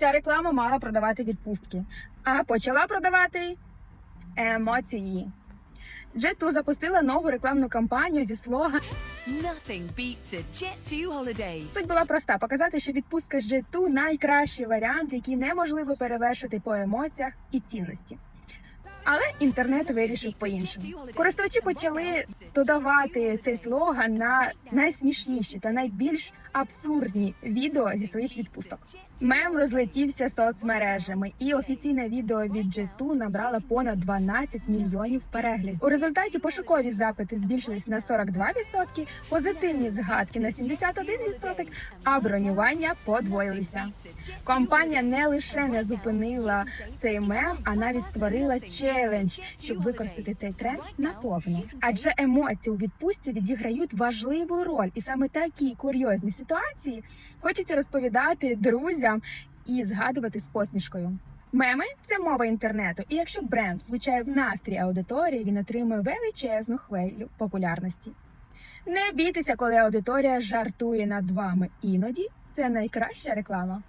Ця реклама мала продавати відпустки, а почала продавати емоції. Jet2 запустила нову рекламну кампанію зі слога Nothing beats a Jet2 holiday. Суть була проста: показати, що відпустка з Jet2 – найкращий варіант, який неможливо перевершити по емоціях і цінності. Але інтернет вирішив по-іншому. Користувачі почали додавати цей слоган на найсмішніші та найбільш абсурдні відео зі своїх відпусток. Мем розлетівся соцмережами, і офіційне відео від Jet2 набрало понад 12 мільйонів переглядів. У результаті пошукові запити збільшились на 42%, позитивні згадки на 71%, а бронювання подвоїлися. Компанія не лише не зупинила цей мем, а навіть створила челендж, щоб використати цей тренд наповну. Адже емоції у відпустці відіграють важливу роль, і саме такі курйозні ситуації хочеться розповідати друзям і згадувати з посмішкою. Меми це мова інтернету, і якщо бренд влучає в настрій аудиторії, він отримує величезну хвилю популярності. Не бійтеся, коли аудиторія жартує над вами. Іноді це найкраща реклама.